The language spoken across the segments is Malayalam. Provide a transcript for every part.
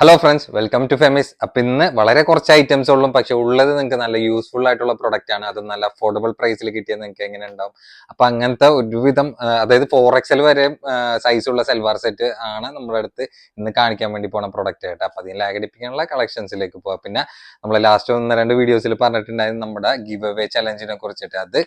ഹലോ ഫ്രണ്ട്സ് വെൽക്കം ടു ഫെമിസ് അപ്പൊ ഇന്ന് വളരെ കുറച്ച് ഐറ്റംസ് ഉള്ളൂ പക്ഷെ ഉള്ളത് നിങ്ങൾക്ക് നല്ല യൂസ്ഫുൾ ആയിട്ടുള്ള പ്രൊഡക്റ്റ് ആണ്. അത് നല്ല അഫോർഡബിൾ പ്രൈസിൽ കിട്ടിയത് നിങ്ങൾക്ക് എങ്ങനെ ഉണ്ടാവും അപ്പൊ അങ്ങനത്തെ ഒരുവിധം അതായത് ഫോർ എക്സൽ വരെ ഉള്ള സെൽവാർ സെറ്റ് ആണ് നമ്മുടെ അടുത്ത് ഇന്ന് കാണിക്കാൻ വേണ്ടി പോണ പ്രൊഡക്റ്റ് ആയിട്ട് അപ്പൊ അതിന് ലാഗടിപ്പിക്കാനുള്ള കളക്ഷൻസിലേക്ക് പോവാം. പിന്നെ നമ്മൾ ലാസ്റ്റ് ഒന്ന് രണ്ട് വീഡിയോസിൽ പറഞ്ഞിട്ടുണ്ടായിരുന്നു നമ്മുടെ ഗിവ് അവേ ചലഞ്ചിനെ കുറിച്ചിട്ട്. അത്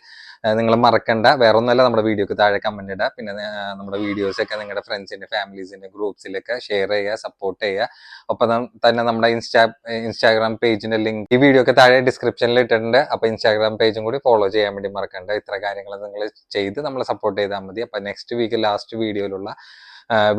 നിങ്ങൾ മറക്കണ്ട. വേറൊന്നുമല്ല നമ്മുടെ വീഡിയോക്ക് താഴെ കമന്റ് ഇടുക പിന്നെ നമ്മുടെ വീഡിയോസ് ഒക്കെ നിങ്ങളുടെ ഫ്രണ്ട്സിന്റെ ഫാമിലീസിന്റെ ഗ്രൂപ്പ്സിലൊക്കെ ഷെയർ ചെയ്യുക സപ്പോർട്ട് ചെയ്യുക. ഒപ്പം തന്നെ നമ്മുടെ ഇൻസ്റ്റാ ഇൻസ്റ്റാഗ്രാം പേജിന്റെ ലിങ്ക് ഈ വീഡിയോ ഒക്കെ താഴെ ഡിസ്ക്രിപ്ഷനിൽ ഇട്ടിട്ടുണ്ട്. അപ്പോൾ ഇൻസ്റ്റാഗ്രാം പേജും കൂടി ഫോളോ ചെയ്യാൻ വേണ്ടി മറക്കണ്ട. ഇത്ര കാര്യങ്ങൾ നിങ്ങൾ ചെയ്ത് നമ്മളെ സപ്പോർട്ട് ചെയ്താൽ മതി. അപ്പൊ നെക്സ്റ്റ് വീക്ക് ലാസ്റ്റ് വീഡിയോയിലുള്ള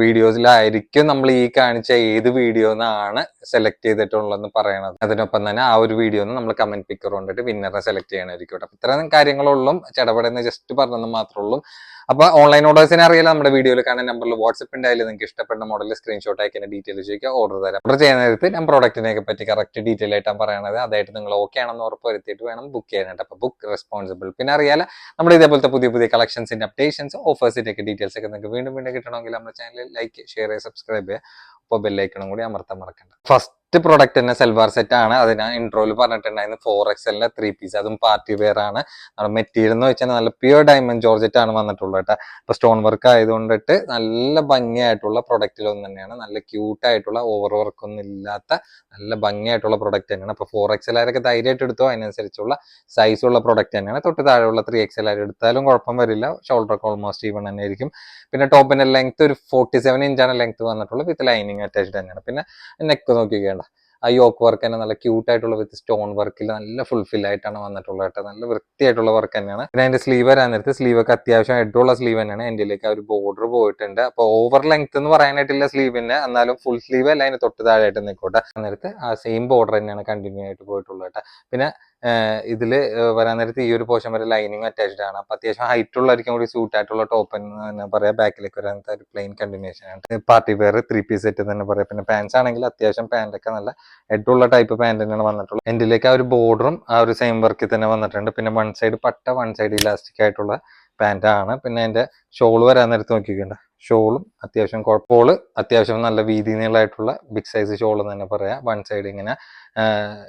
വീഡിയോസിലായിരിക്കും നമ്മൾ ഈ കാണിച്ച ഏത് വീഡിയോ എന്നാണ് സെലക്ട് ചെയ്തിട്ടുള്ളതെന്ന് പറയണത്. അതിനൊപ്പം തന്നെ ആ ഒരു വീഡിയോ നമ്മൾ കമന്റ് പിക്കർ കൊണ്ടിട്ട് വിന്നറെ സെലക്ട് ചെയ്യണമായിരിക്കും കേട്ടോ. ഇത്രയും കാര്യങ്ങളുള്ളൂ. ചടപടെന്ന് ജസ്റ്റ് പറഞ്ഞെന്ന് മാത്രമേ ഉള്ളൂ അപ്പൊ ഓൺലൈൻ ഓർഡേഴ്സിനെ അറിയില്ല നമ്മുടെ വീഡിയോയിൽ കാണുന്ന നമ്പറിൽ വാട്സപ്പ് ഉണ്ടായാലും നിങ്ങൾക്ക് ഇഷ്ടപ്പെട്ട മോഡൽ സ്ക്രീൻഷോട്ട് അയക്കുന്ന ഡീറ്റെയിൽ ചോദിക്കുക ഓർഡർ തരാം. ഓർഡർ ചെയ്യുന്ന നേരത്ത് ഞാൻ പ്രോഡക്റ്റിനെ പറ്റി കറക്റ്റ് ഡീറ്റെയിൽ ആയിട്ടാണ് പറയണത്. അതായിട്ട് നിങ്ങൾ ഓക്കെ ആണെന്ന് ഉറപ്പ് വരുത്തിയിട്ട് വേണം ബുക്ക് ചെയ്യാനായിട്ട് അപ്പൊ ബുക്ക് റെസ്പോൺസിബിൾ പിന്നെ അറിയാല നമ്മുടെ ഇതേപോലത്തെ പുതിയ പുതിയ കളക്ഷൻസിന്റെ അപ്ഡേഷൻസ് ഓഫേഴ്സിന്റെ ഒക്കെ ഡീറ്റെയിൽസ് ഒക്കെ നിങ്ങൾക്ക് വീണ്ടും വീണ്ടും കിട്ടണമെങ്കിൽ നമ്മുടെ ചാനൽ ലൈക്ക് ഷെയർ ചെയ്യുക. സബ്സ്ക്രൈബ് ചെയ്യുക അപ്പോൾ ബെല്ലൈക്കണം കൂടി അമർത്താൻ മറക്കണ്ട. ഫസ്റ്റ് പ്രോഡക്റ്റ് തന്നെ സെൽവാർ സെറ്റ് ആണ്. അത് ഞാൻ ഇൻട്രോയിൽ പറഞ്ഞിട്ടുണ്ടായിരുന്നു. ഫോർ എക്സലിന്റെ ത്രീ പീസ് അതും പാർട്ടി വെയർ ആണ്. മെറ്റീരിയൽ എന്ന് വെച്ചാൽ നല്ല പ്യുവർ ഡയമണ്ട് ജോർജറ്റ് ആണ് വന്നിട്ടുള്ളത് കേട്ടോ. അപ്പൊ സ്റ്റോൺ വർക്ക് ആയതുകൊണ്ടിട്ട് നല്ല ഭംഗിയായിട്ടുള്ള പ്രൊഡക്റ്റിലൊന്നും തന്നെയാണ്. നല്ല ക്യൂട്ട് ആയിട്ടുള്ള ഓവർ വർക്ക് ഒന്നും ഇല്ലാത്ത നല്ല ഭംഗിയായിട്ടുള്ള പ്രൊഡക്റ്റ് തന്നെയാണ്. അപ്പൊ ഫോർ എക്സലാരൊക്കെ ധൈര്യമായിട്ട് എടുത്തോ? അതിനനുസരിച്ചുള്ള സൈസ് ഉള്ള പ്രൊഡക്റ്റ് തന്നെയാണ്. തൊട്ട് താഴെയുള്ള ത്രീ എക്സൽ ആർ എടുത്താലും കുഴപ്പം വരില്ല. ഷോൾഡർ ഒക്കെ ഓൾമോസ്റ്റ് ഈവൺ തന്നെ ആയിരിക്കും. പിന്നെ ടോപ്പിന്റെ ലെങ്ത് ഒരു ഫോർട്ടി സെവൻ ഇഞ്ചാണ് ലെങ്ത് വന്നിട്ടുള്ളത്. വിത്ത് ലൈനിങ് അറ്റാച്ച്ഡ് തന്നെയാണ്. പിന്നെ നെക്ക് നോക്കിക്കേണ്ട ആ യോക്ക് വർക്ക് തന്നെ നല്ല ക്യൂട്ട് ആയിട്ടുള്ള വിത്ത് സ്റ്റോൺ വർക്കിൽ നല്ല ഫുൾഫിൽ ആയിട്ടാണ് വന്നിട്ടുള്ളത് കേട്ടോ. നല്ല വൃത്തിയായിട്ടുള്ള വർക്ക് തന്നെയാണ്. പിന്നെ അതിന്റെ സ്ലീവ് വരാൻ നേരത്ത് സ്ലീവ് ഒക്കെ അത്യാവശ്യം ഹെഡുള്ള സ്ലീവ് തന്നെയാണ്. എന്റെയിലേക്ക് ആ ഒരു ബോർഡർ പോയിട്ടുണ്ട്. അപ്പൊ ഓവർ ലെങ്ത് എന്ന് പറയാനായിട്ടില്ല സ്ലീവിന് എന്നാലും ഫുൾ സ്ലീവ് അല്ല അതിന് തൊട്ട് താഴെയായിട്ട് നിൽക്കോട്ടെ നേരത്ത് ആ സെയിം ബോർഡർ തന്നെയാണ് കണ്ടിന്യൂ ആയിട്ട് പോയിട്ടുള്ളത് കേട്ടോ. പിന്നെ ആഹ് വരാൻ നേരത്ത് ഈ ഒരു പോർഷൻ വരെ ലൈനിങ് അറ്റാച്ച്ഡ് ആണ്. അപ്പൊ അത്യാവശ്യം ഹൈറ്റ് ഉള്ളവർക്കും കൂടി സൂട്ട് ആയിട്ടുള്ള ടോപ്പ് എന്ന് തന്നെ പറയാം. ബാക്കിലേക്ക് വരാൻ ഒരു പ്ലെയിൻ കണ്ടിന്യൂഷൻ ആണ്. Party wear three piece set തന്നെ പറയാം. പിന്നെ പാൻസ് ആണെങ്കിൽ അത്യാവശ്യം പാന്റൊക്കെ നല്ല ഉള്ള ടൈപ്പ് പാന്റ് തന്നെയാണ് വന്നിട്ടുള്ളത്. എൻഡിലേക്ക് ആ ഒരു ബോർഡറും ആ ഒരു സെയിം വർക്കിൽ തന്നെ വന്നിട്ടുണ്ട്. പിന്നെ വൺ സൈഡ് പട്ട വൺ സൈഡ് ഇലാസ്റ്റിക് ആയിട്ടുള്ള പാന്റ് ആണ്. പിന്നെ അതിന്റെ ഷോൾ വരാൻ നേരത്ത് നോക്കിക്കണ്ട. ഷോളും അത്യാവശ്യം കുഴപ്പമോൾ അത്യാവശ്യം നല്ല വീതി നീളമായിട്ടുള്ള ബിഗ് സൈസ് ഷോൾ എന്ന് തന്നെ പറയാം. വൺ സൈഡ് ഇങ്ങനെ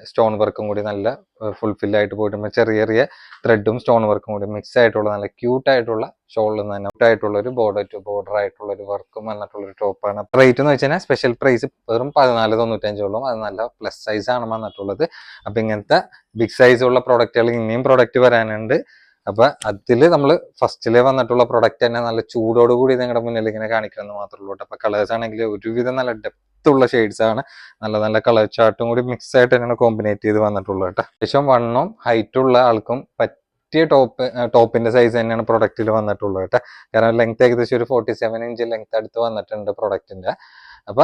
സ്റ്റോൺ വർക്കും കൂടി നല്ല ഫുൾഫിൽ ആയിട്ട് പോയിട്ട് ചെറിയ ചെറിയ ത്രെഡും സ്റ്റോൺ വർക്കും കൂടി മിക്സ് ആയിട്ടുള്ള നല്ല ക്യൂട്ട് ആയിട്ടുള്ള ഷോളിൽ നിന്ന് തന്നെ ആയിട്ടുള്ള ഒരു ബോർഡർ ടു ബോർഡർ ആയിട്ടുള്ള ഒരു വർക്കും വന്നിട്ടുള്ള ഒരു ടോപ്പാണ് റേറ്റ് എന്ന് വെച്ചാൽ സ്പെഷ്യൽ പ്രൈസ് വെറും പതിനാല് തൊണ്ണൂറ്റഞ്ചോളം അത് നല്ല പ്ലസ് സൈസ് ആണ് വന്നിട്ടുള്ളത്. അപ്പം ഇങ്ങനത്തെ ബിഗ് സൈസ് ഉള്ള പ്രൊഡക്റ്റുകൾ ഇനിയും പ്രോഡക്റ്റ് വരാനുണ്ട്. അപ്പൊ അതിൽ നമ്മൾ ഫസ്റ്റിൽ വന്നിട്ടുള്ള പ്രൊഡക്റ്റ് തന്നെ നല്ല ചൂടോട് കൂടി നിങ്ങളുടെ മുന്നിൽ ഇങ്ങനെ കാണിക്കണമെന്ന് മാത്രമേ ഉള്ളൂ അപ്പൊ കളേഴ്സ് ആണെങ്കിൽ ഒരുവിധം നല്ല ഡെപ്ത് ഉള്ള ഷെയ്ഡ്സ് ആണ്. നല്ല നല്ല കളർ ചാർട്ടും കൂടി മിക്സ് ആയിട്ട് തന്നെയാണ് കോമ്പിനേറ്റ് ചെയ്ത് വന്നിട്ടുള്ളത് കേട്ടോ. അത്യാവശ്യം വണ്ണും ഹൈറ്റ് ഉള്ള ആൾക്കും പറ്റിയ ടോപ്പ് ടോപ്പിന്റെ സൈസ് തന്നെയാണ് പ്രൊഡക്റ്റിൽ വന്നിട്ടുള്ളത് കേട്ടോ. കാരണം ലെങ്ത് ഏകദേശം ഒരു ഫോർട്ടി സെവൻ ഇഞ്ച് ലെങ്ത് അടുത്ത് വന്നിട്ടുണ്ട് പ്രൊഡക്റ്റിന്റെ അപ്പൊ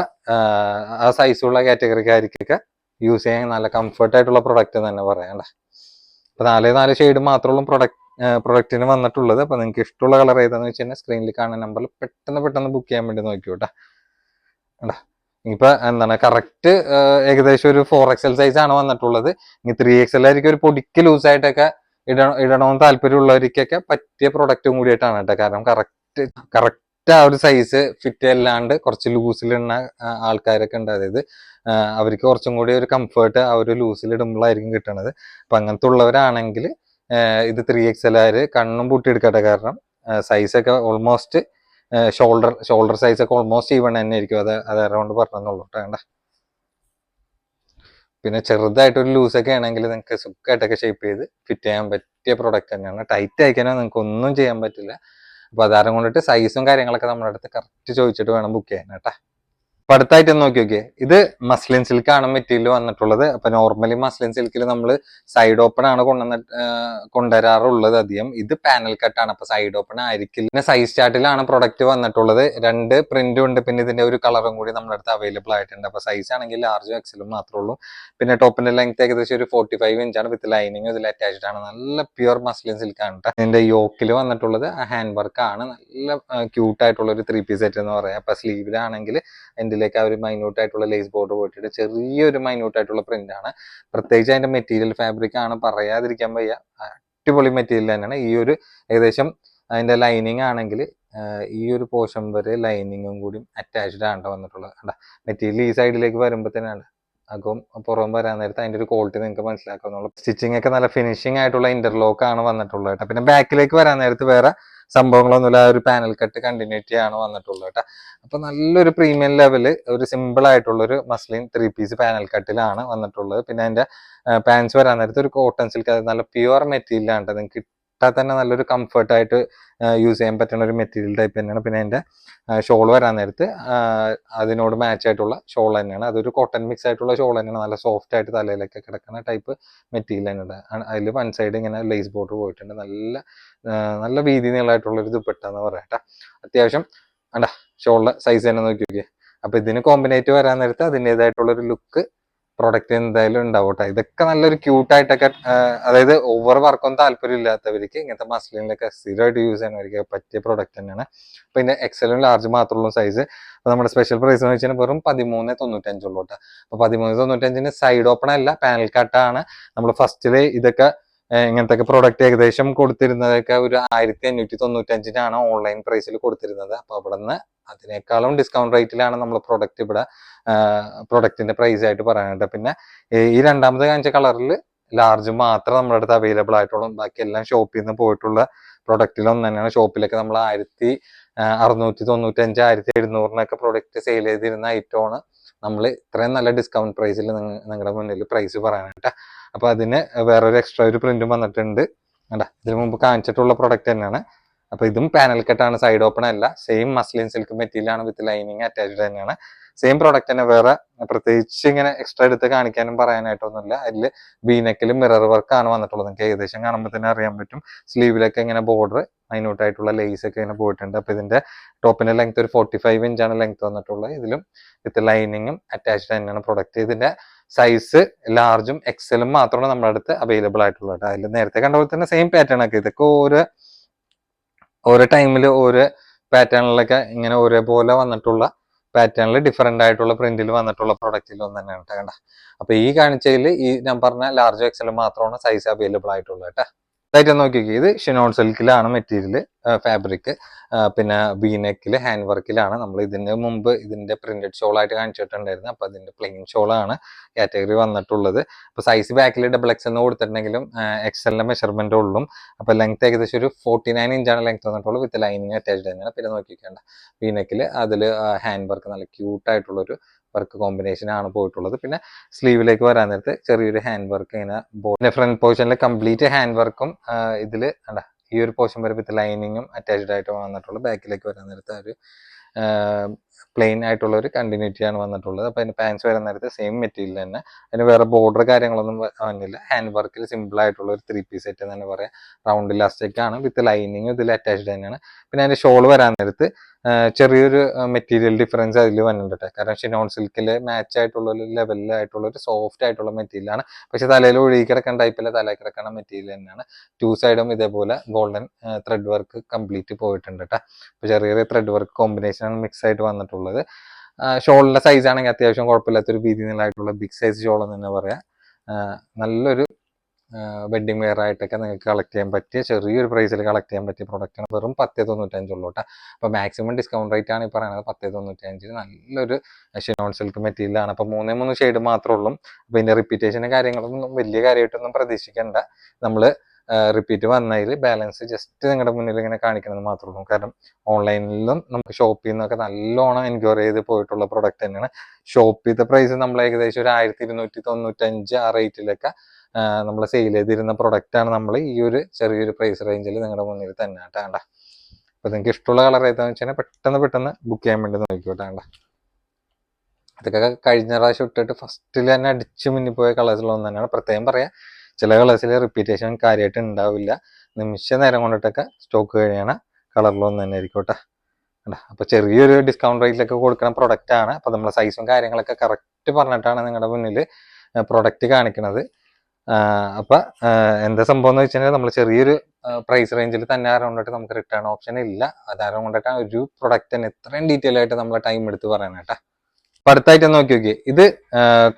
ആ സൈസുള്ള കാറ്റഗറിക്കാർക്കൊക്കെ യൂസ് ചെയ്യാൻ നല്ല കംഫർട്ട് ആയിട്ടുള്ള പ്രൊഡക്റ്റ് തന്നെ പറയാം. അപ്പൊ നാല് നാല് ഷെയ്ഡ് മാത്രമുള്ള പ്രൊഡക്റ്റ് പ്രൊഡക്റ്റിന് വന്നിട്ടുള്ളത്. അപ്പൊ നിങ്ങൾക്ക് ഇഷ്ടമുള്ള കളർ ഏതാന്ന് വെച്ച് കഴിഞ്ഞാൽ സ്ക്രീനിൽ കാണുന്ന നമ്പറിൽ പെട്ടെന്ന് പെട്ടെന്ന് ബുക്ക് ചെയ്യാൻ വേണ്ടി നോക്കി കേട്ടോ ഇപ്പൊ എന്താണ് കറക്റ്റ് ഏകദേശം ഒരു ഫോർ എക്സൽ സൈസ് ആണ് വന്നിട്ടുള്ളത്. ഇനി ത്രീ എക്സൽ ആയിരിക്കും ഒരു പൊടിക്ക് ലൂസ് ആയിട്ടൊക്കെ ഇടണം ഇടണമെന്ന് താല്പര്യമുള്ളവർക്കൊക്കെ പറ്റിയ പ്രൊഡക്റ്റും കൂടിയിട്ടാണ് കേട്ടോ കാരണം കറക്റ്റ് കറക്റ്റ് ആ ഒരു സൈസ് ഫിറ്റ് അല്ലാണ്ട് കുറച്ച് ലൂസിലിടുന്ന ആൾക്കാരൊക്കെ ഉണ്ട്. അതായത് അവർക്ക് കുറച്ചും കൂടി ഒരു കംഫേർട്ട് ആ ഒരു ലൂസിലിടുമ്പോഴായിരിക്കും കിട്ടണത്. അപ്പൊ അങ്ങനത്തെ ഉള്ളവരാണെങ്കിൽ ഇത് ത്രീ എക്സ് എൽ ആര് കണ്ണും പൂട്ടിയെടുക്കട്ടെ കാരണം സൈസൊക്കെ ഓൾമോസ്റ്റ് ഷോൾഡർ ഷോൾഡർ സൈസ് ഒക്കെ ഓൾമോസ്റ്റ് ഈവൺ തന്നെ ആയിരിക്കും. അത് അത് അറൗണ്ട് പറഞ്ഞെന്നുള്ളൂ കേട്ടോ പിന്നെ ചെറുതായിട്ട് ഒരു ലൂസ് ഒക്കെ ആണെങ്കിൽ നിങ്ങൾക്ക് സുഖമായിട്ടൊക്കെ ഷേപ്പ് ചെയ്ത് ഫിറ്റ് ചെയ്യാൻ പറ്റിയ പ്രൊഡക്റ്റ് തന്നെയാണ്. ടൈറ്റ് ആയിക്കാനോ നിങ്ങൾക്ക് ഒന്നും ചെയ്യാൻ പറ്റില്ല. അപ്പൊ അതാരം കൊണ്ടിട്ട് സൈസും കാര്യങ്ങളൊക്കെ നമ്മുടെ അടുത്ത് കറക്റ്റ് ചോദിച്ചിട്ട് വേണം ബുക്ക് ചെയ്യാൻ കേട്ടാ? അപ്പൊ അടുത്തായിട്ട് നോക്കി നോക്കിയേ. ഇത് മസ്ലിൻ സിൽക്ക് ആണ് മെറ്റീരിയൽ വന്നിട്ടുള്ളത്. അപ്പൊ നോർമലി മസ്ലിൻ സിൽക്കിൽ നമ്മൾ സൈഡ് ഓപ്പൺ ആണ് കൊണ്ടുവന്ന കൊണ്ടുവരാറുള്ളത് അധികം. ഇത് പാനൽ കട്ടാണ് അപ്പൊ സൈഡ് ഓപ്പൺ ആയിരിക്കില്ല. പിന്നെ സൈസ് ചാർട്ടിലാണ് പ്രൊഡക്റ്റ് വന്നിട്ടുള്ളത്. രണ്ട് പ്രിന്റും ഉണ്ട്. പിന്നെ ഇതിന്റെ ഒരു കളറും കൂടി നമ്മുടെ അടുത്ത് അവൈലബിൾ ആയിട്ടുണ്ട്. അപ്പൊ സൈസ് ആണെങ്കിൽ ലാർജും എക്സലും മാത്രമേ ഉള്ളൂ. പിന്നെ ടോപ്പിന്റെ ലെങ്ത് ഏകദേശം ഒരു ഫോർട്ടി ഫൈവ് ഇഞ്ചാണ് വിത്ത് ലൈനിങ് ഇതിൽ അറ്റാച്ച്ഡ് ആണ്. നല്ല പ്യുർ മസ്ലിൻ സിൽക്ക് ആണ് ഇതിന്റെ യോക്കിൽ വന്നിട്ടുള്ളത് ഹാൻഡ് വർക്ക് ആണ്. നല്ല ക്യൂട്ട് ആയിട്ടുള്ള ഒരു ത്രീ പീസ് സെറ്റ് എന്ന് പറയാം. അപ്പൊ സ്ലീവിലാണെങ്കിൽ എൻഡിലേക്ക് ആ ഒരു മൈന്യൂട്ട് ആയിട്ടുള്ള ലേസ് ബോർഡർ പോയിട്ട് ചെറിയൊരു മൈന്യൂട്ട് ആയിട്ടുള്ള പ്രിന്റ് ആണ്. പ്രത്യേകിച്ച് അതിന്റെ മെറ്റീരിയൽ ഫാബ്രിക് ആണ്. പറയാതിരിക്കാൻ വയ്യ. അടിപൊളി മെറ്റീരിയൽ തന്നെയാണ്. ഈ ഒരു ഏകദേശം അതിന്റെ ലൈനിങ് ആണെങ്കിൽ ഈ ഒരു പോർഷൻ വരെ ലൈനിങ്ങും കൂടി അറ്റാച്ച്ഡ് ആണ് വന്നിട്ടുള്ളത്. മെറ്റീരിയൽ ഈ സൈഡിലേക്ക് വരുമ്പോൾ തന്നെയാണ് അകം പുറം വരാൻ നേരത്തെ അതിന്റെ ഒരു ക്വാളിറ്റി നിങ്ങൾക്ക് മനസ്സിലാക്കാവുന്നുള്ളൂ സ്റ്റിച്ചിങ് ഒക്കെ നല്ല ഫിനിഷിംഗ് ആയിട്ടുള്ള ഇന്റർലോക്ക് ആണ് വന്നിട്ടുള്ളത് കേട്ടോ. പിന്നെ ബാക്കിലേക്ക് വരാൻ നേരത്ത് വേറെ സംഭവങ്ങളൊന്നുമില്ല. ആ ഒരു പാനൽ കട്ട് കണ്ടിന്യൂറ്റി ആണ് വന്നിട്ടുള്ളത് കേട്ടോ. അപ്പൊ നല്ലൊരു പ്രീമിയം ലെവൽ ഒരു സിമ്പിൾ ആയിട്ടുള്ള ഒരു മസ്ലിൻ ത്രീ പീസ് പാനൽ കട്ടിലാണ് വന്നിട്ടുള്ളത്. പിന്നെ അതിന്റെ പാൻസ് വരാൻ നേരത്ത് ഒരു കോട്ടൺ സിൽക്ക് അത് നല്ല പ്യുവർ മെറ്റീരിയൽ മെറ്റീരിയലാണ് നിങ്ങൾക്ക് ഇട്ടാൽ തന്നെ നല്ലൊരു കംഫർട്ടായിട്ട് യൂസ് ചെയ്യാൻ പറ്റുന്ന ഒരു മെറ്റീരിയൽ ടൈപ്പ് തന്നെയാണ്. പിന്നെ അതിന്റെ ഷോൾ വരാൻ നേരത്ത് അതിനോട് മാച്ച് ആയിട്ടുള്ള ഷോൾ തന്നെയാണ്. അതൊരു കോട്ടൺ മിക്സ് ആയിട്ടുള്ള ഷോൾ തന്നെയാണ്. നല്ല സോഫ്റ്റ് ആയിട്ട് തലയിലൊക്കെ കിടക്കുന്ന ടൈപ്പ് മെറ്റീരിയൽ തന്നെയാണ്. അതിൽ വൺ സൈഡ് ഇങ്ങനെ ലേസ് ബോർഡർ പോയിട്ടുണ്ട്. നല്ല നല്ല വീതി നീളമായിട്ടുള്ളൊരു ദുപ്പട്ട എന്ന് പറയട്ടെ അത്യാവശ്യം അണ്ട ഷോളിലെ സൈസ് തന്നെ നോക്കി നോക്കിയേ അപ്പൊ ഇതിന് കോമ്പിനേറ്റ് വരാൻ നേരത്ത് അതിന്റെതായിട്ടുള്ള ഒരു ലുക്ക് പ്രൊഡക്റ്റ് എന്തായാലും ഉണ്ടാവും കേട്ടോ ഇതൊക്കെ നല്ലൊരു ക്യൂട്ടായിട്ടൊക്കെ അതായത് ഓവർ വർക്കൊന്നും താല്പര്യം ഇല്ലാത്തവർക്ക് ഇങ്ങനത്തെ മസ്ലിനിലൊക്കെ സ്ഥിരമായിട്ട് യൂസ് ചെയ്യാനവർക്ക് പറ്റിയ പ്രൊഡക്റ്റ് തന്നെയാണ്. പിന്നെ എക്സലും ലാർജ് മാത്രമുള്ള സൈസ് അപ്പൊ നമ്മുടെ സ്പെഷ്യൽ പ്രൈസ് എന്ന് വെച്ചാൽ വെറും പതിമൂന്ന് തൊണ്ണൂറ്റഞ്ചുള്ളൂ കേട്ടോ. അപ്പൊ പതിമൂന്ന് തൊണ്ണൂറ്റഞ്ചിന് സൈഡ് ഓപ്പൺ അല്ല പാനൽ കട്ടാണ് നമ്മൾ ഫസ്റ്റിൽ ഇതൊക്കെ ഇങ്ങനത്തെ പ്രോഡക്റ്റ് ഏകദേശം കൊടുത്തിരുന്നതൊക്കെ ഒരു ആയിരത്തി അഞ്ഞൂറ്റി തൊണ്ണൂറ്റഞ്ചിനാണ് ഓൺലൈൻ പ്രൈസിൽ കൊടുത്തിരുന്നത്. അപ്പൊ അവിടെ നിന്ന് അതിനേക്കാളും ഡിസ്കൗണ്ട് റേറ്റിലാണ് നമ്മൾ പ്രോഡക്റ്റ് ഇവിടെ പ്രൊഡക്റ്റിന്റെ പ്രൈസ് ആയിട്ട് പറയാനായിട്ട് പിന്നെ ഈ രണ്ടാമത് കാണിച്ച കളറിൽ ലാർജ് മാത്രം നമ്മുടെ അടുത്ത് അവൈലബിൾ ആയിട്ടുള്ളൂ. ബാക്കി എല്ലാം ഷോപ്പിൽ നിന്ന് പോയിട്ടുള്ള പ്രൊഡക്റ്റിലൊന്നും തന്നെയാണ്. ഷോപ്പിലൊക്കെ നമ്മൾ ആയിരത്തി അറുന്നൂറ്റി തൊണ്ണൂറ്റഞ്ച് ആയിരത്തി എഴുന്നൂറിനൊക്കെ പ്രൊഡക്റ്റ് സെയിൽ ചെയ്തിരുന്ന ഐറ്റമാണ് നമ്മൾ ഇത്രയും നല്ല ഡിസ്കൗണ്ട് പ്രൈസിൽ നിങ്ങളുടെ മുന്നിൽ പ്രൈസ് പറയാനായിട്ട് അപ്പോൾ അതിന് വേറൊരു എക്സ്ട്രാ ഒരു പ്രിന്റും വന്നിട്ടുണ്ട്. കണ്ട ഇതിന് മുമ്പ് കാണിച്ചിട്ടുള്ള പ്രൊഡക്റ്റ് തന്നെയാണ്. അപ്പൊ ഇതും പാനൽ കെട്ടാണ് സൈഡ് ഓപ്പൺ അല്ല. സെയിം മസ്ലിൻ സിൽക്ക് മെറ്റീരിയലാണ് വിത്ത് ലൈനിങ് അറ്റാച്ച്ഡ് തന്നെയാണ്. സെയിം പ്രോഡക്റ്റ് തന്നെ വേറെ. പ്രത്യേകിച്ച് ഇങ്ങനെ എക്സ്ട്രാ എടുത്ത് കാണിക്കാനും പറയാനായിട്ടൊന്നുമില്ല. അതിൽ ബീനക്കിലും മിറർ വർക്ക് ആണ് വന്നിട്ടുള്ളത്. നിങ്ങൾക്ക് ഏകദേശം കാണുമ്പോൾ തന്നെ അറിയാൻ പറ്റും. സ്ലീവിലൊക്കെ ഇങ്ങനെ ബോർഡർ മൈന്യൂട്ടായിട്ടുള്ള ലേസ് ഒക്കെ ഇങ്ങനെ പോയിട്ടുണ്ട്. അപ്പൊ ഇതിന്റെ ടോപ്പിന്റെ ലെങ്ത് ഒരു ഫോർട്ടി ഫൈവ് ഇഞ്ചാണ് ലെങ്ത് വന്നിട്ടുള്ളത്. ഇതിലും വിത്ത് ലൈനിങ്ങും അറ്റാച്ച്ഡ് തന്നെയാണ് പ്രൊഡക്റ്റ് ഇതിന്റെ സൈസ് ലാർജും എക്സലും മാത്രമാണ് നമ്മുടെ അടുത്ത് അവൈലബിൾ ആയിട്ടുള്ളത്. അതിൽ നേരത്തെ കണ്ട പോലെ തന്നെ സെയിം പാറ്റേൺ ഒക്കെ. ഇതൊക്കെ ഓരോ ഓരോ ടൈമിൽ ഓരോ പാറ്റേണിലൊക്കെ ഇങ്ങനെ ഒരേപോലെ വന്നിട്ടുള്ള പാറ്റേണിൽ ഡിഫറെന്റ് ആയിട്ടുള്ള പ്രിന്റിൽ വന്നിട്ടുള്ള പ്രൊഡക്റ്റിൽ ഒന്ന് തന്നെയാണ് കേട്ടോ. കണ്ട അപ്പൊ ഈ കാണിച്ചതിൽ ഈ ഞാൻ പറഞ്ഞ ലാർജ് എക്സൽ മാത്രമാണ് സൈസ് അവൈലബിൾ ആയിട്ടുള്ളത് കേട്ടോ. ഇതായിട്ട് നോക്കിക്കേ ഇത് ഷിനോൺ സിൽക്കിലാണ് മെറ്റീരിയൽ ഫാബ്രിക് പിന്നെ ബീനെക്കിൽ ഹാൻഡ് വർക്കിലാണ് നമ്മൾ ഇതിന് മുമ്പ് ഇതിന്റെ പ്രിന്റഡ് ഷോൾ ആയിട്ട് കാണിച്ചിട്ടുണ്ടായിരുന്നു. അപ്പൊ അതിന്റെ പ്ലെയിൻ ഷോൾ ആണ് കാറ്റഗറി വന്നിട്ടുള്ളത്. അപ്പൊ സൈസ് ബാക്കിൽ ഡബിൾ എക്സ് എന്ന് കൊടുത്തിട്ടുണ്ടെങ്കിലും എക്സലിന്റെ മെഷർമെന്റ് ഉള്ളും. അപ്പൊ ലെങ്ത് ഏകദേശം ഒരു ഫോർട്ടി നയൻ ഇഞ്ചാണ് ലെങ്ത് വന്നിട്ടുള്ളത് വിത്ത് ലൈനിങ് അറ്റാച്ച്ഡ് തന്നെയാണ്. പിന്നെ നോക്കിക്കേണ്ട ബീനെക്കിൽ അതിൽ ഹാൻഡ് വർക്ക് നല്ല ക്യൂട്ടായിട്ടുള്ളൊരു വർക്ക് കോമ്പിനേഷൻ ആണ് പോയിട്ടുള്ളത്. പിന്നെ സ്ലീവിലേക്ക് വരാൻ നേരത്ത് ചെറിയൊരു ഹാൻഡ് വർക്ക് ഇങ്ങനെ പിന്നെ ഫ്രണ്ട് പോർഷനിൽ കംപ്ലീറ്റ് ഹാൻഡ് വർക്കും ഇതിൽ അല്ല ഈ ഒരു പോർഷൻ വരെ വിത്ത് ലൈനിങ്ങും അറ്റാച്ച്ഡ് ആയിട്ട് വന്നിട്ടുള്ളൂ ബാക്കിലേക്ക് വരാൻ നേരത്ത് ഒരു പ്ലെയിൻ ആയിട്ടുള്ള ഒരു കണ്ടിന്യൂറ്റി ആണ് വന്നിട്ടുള്ളത്. അപ്പൊ അതിന് പാൻസ് വരാൻ നേരത്തെ സെയിം മെറ്റീരിയൽ തന്നെ. അതിന് വേറെ ബോർഡർ കാര്യങ്ങളൊന്നും വന്നില്ല. ഹാൻഡ് വർക്കിൽ സിമ്പിൾ ആയിട്ടുള്ള ഒരു ത്രീ പീസ് സെറ്റ് എന്ന് തന്നെ പറയാം റൗണ്ട് ഇലാസ്റ്റിക് ആണ്. വിത്ത് ലൈനിങ് ഇതിൽ അറ്റാച്ച്ഡ് തന്നെയാണ്. പിന്നെ അതിന്റെ ഷോൾ വരാൻ നേരത്ത് ചെറിയൊരു മെറ്റീരിയൽ ഡിഫറൻസ് അതിൽ വന്നിട്ടുണ്ട് കാരണം ഷിനോൺ സിൽക്കിൽ മാച്ച് ആയിട്ടുള്ള ഒരു ലെവലിലായിട്ടുള്ള ഒരു സോഫ്റ്റ് ആയിട്ടുള്ള മെറ്റീരിയൽ ആണ്. പക്ഷെ തലയിൽ ഒഴുകി കിടക്കുന്ന ടൈപ്പിലെ തലയിൽ കിടക്കുന്ന മെറ്റീരിയൽ തന്നെയാണ്. ടു സൈഡും ഇതേപോലെ ഗോൾഡൻ ത്രെഡ് വർക്ക് കംപ്ലീറ്റ് പോയിട്ടുണ്ട് കേട്ടോ അപ്പൊ ചെറിയ ചെറിയ ത്രെഡ് വർക്ക് കോമ്പിനേഷൻ മിക്സ് ആയിട്ട് വന്നിട്ടുള്ളത്. ഷോളിന്റെ സൈസ് ആണെങ്കിൽ അത്യാവശ്യം കുഴപ്പമില്ലാത്തൊരു വീതി നിലായിട്ടുള്ള ബിഗ് സൈസ് ഷോൾ എന്ന് തന്നെ പറയാം. നല്ലൊരു വെഡിങ് വെയർ ആയിട്ടൊക്കെ നിങ്ങൾക്ക് കളക്ട് ചെയ്യാൻ പറ്റിയ ചെറിയൊരു പ്രൈസിൽ കളക്ട് ചെയ്യാൻ പറ്റിയ പ്രൊഡക്റ്റ് ആണ്. വെറും പത്തേ തൊണ്ണൂറ്റഞ്ചുള്ളൂട്ടാ അപ്പോൾ മാക്സിമം ഡിസ്കൗണ്ട് റേറ്റ് ആണ് ഈ പറയുന്നത് പത്തേ തൊണ്ണൂറ്റഞ്ചിന് നല്ലൊരു ഷിനോൺ സിൽക്ക് മെറ്റീരിയൽ ആണ്. അപ്പോൾ മൂന്നേ മൂന്ന് ഷെയ്ഡ് മാത്രമേ ഉള്ളൂ. അപ്പോൾ ഇതിന്റെ റിപ്പീറ്റേഷനും കാര്യങ്ങളൊന്നും വലിയ കാര്യമായിട്ടൊന്നും പ്രതീക്ഷിക്കേണ്ട. നമ്മൾ റിപ്പീറ്റ് വന്നതിൽ ബാലൻസ് ജസ്റ്റ് നിങ്ങളുടെ മുന്നിൽ ഇങ്ങനെ കാണിക്കണമെന്ന് മാത്രമേ ഉള്ളൂ. കാരണം ഓൺലൈനിലും നമുക്ക് ഷോപ്പിൽ നിന്നൊക്കെ നല്ലോണം എൻക്വയറി ചെയ്ത് പോയിട്ടുള്ള പ്രൊഡക്റ്റ് തന്നെയാണ്. ഷോപ്പിലത്തെ പ്രൈസ് നമ്മൾ ഏകദേശം ഒരു ആയിരത്തി ഇരുന്നൂറ്റി തൊണ്ണൂറ്റഞ്ച് ആ റേറ്റിലൊക്കെ നമ്മൾ സെയിൽ ചെയ്തിരുന്ന പ്രൊഡക്റ്റാണ് നമ്മൾ ഈ ഒരു ചെറിയൊരു പ്രൈസ് റേഞ്ചിൽ നിങ്ങളുടെ മുന്നിൽ തന്നെ ആട്ടാണ്ട അപ്പൊ നിങ്ങൾക്ക് ഇഷ്ടമുള്ള കളർ ഏതാന്ന് വെച്ചാൽ പെട്ടെന്ന് പെട്ടെന്ന് ബുക്ക് ചെയ്യാൻ വേണ്ടി നോക്കിക്കോട്ടാണ്ട ഇതൊക്കെ കഴിഞ്ഞ പ്രാവശ്യം ഇട്ടിട്ട് ഫസ്റ്റിൽ തന്നെ അടിച്ചു മുന്നിൽ കളേഴ്സിലൊന്നും തന്നെയാണ്. പ്രത്യേകം പറയാം ചില കളേഴ്സിൽ റിപ്പീറ്റേഷൻ കാര്യമായിട്ട് ഉണ്ടാവില്ല നിമിഷ നേരം കൊണ്ടിട്ടൊക്കെ സ്റ്റോക്ക് കഴിയണ കളറിലൊന്നും തന്നെ ആയിരിക്കും കേട്ടോ. കണ്ടോ? അപ്പൊ ചെറിയൊരു ഡിസ്കൗണ്ട് റേറ്റിലൊക്കെ കൊടുക്കുന്ന പ്രൊഡക്റ്റ് ആണ്. അപ്പൊ നമ്മളെ സൈസും കാര്യങ്ങളൊക്കെ കറക്റ്റ് പറഞ്ഞിട്ടാണ് നിങ്ങളുടെ മുന്നിൽ പ്രൊഡക്റ്റ് കാണിക്കുന്നത് അപ്പൊ എന്താ സംഭവം എന്ന് വെച്ചാൽ നമ്മൾ ചെറിയൊരു പ്രൈസ് റേഞ്ചിൽ തന്നെ ആയതുകൊണ്ടിട്ട് നമുക്ക് റിട്ടേൺ ഓപ്ഷൻ ഇല്ല. അതാരം കൊണ്ടിട്ടാണ് ഒരു പ്രൊഡക്റ്റ് തന്നെ ഇത്രയും ഡീറ്റെയിൽ ആയിട്ട് നമ്മൾ ടൈം എടുത്ത് പറയാനാട്ടാ അപ്പൊ അടുത്തായിട്ട് നോക്കി നോക്കി. ഇത്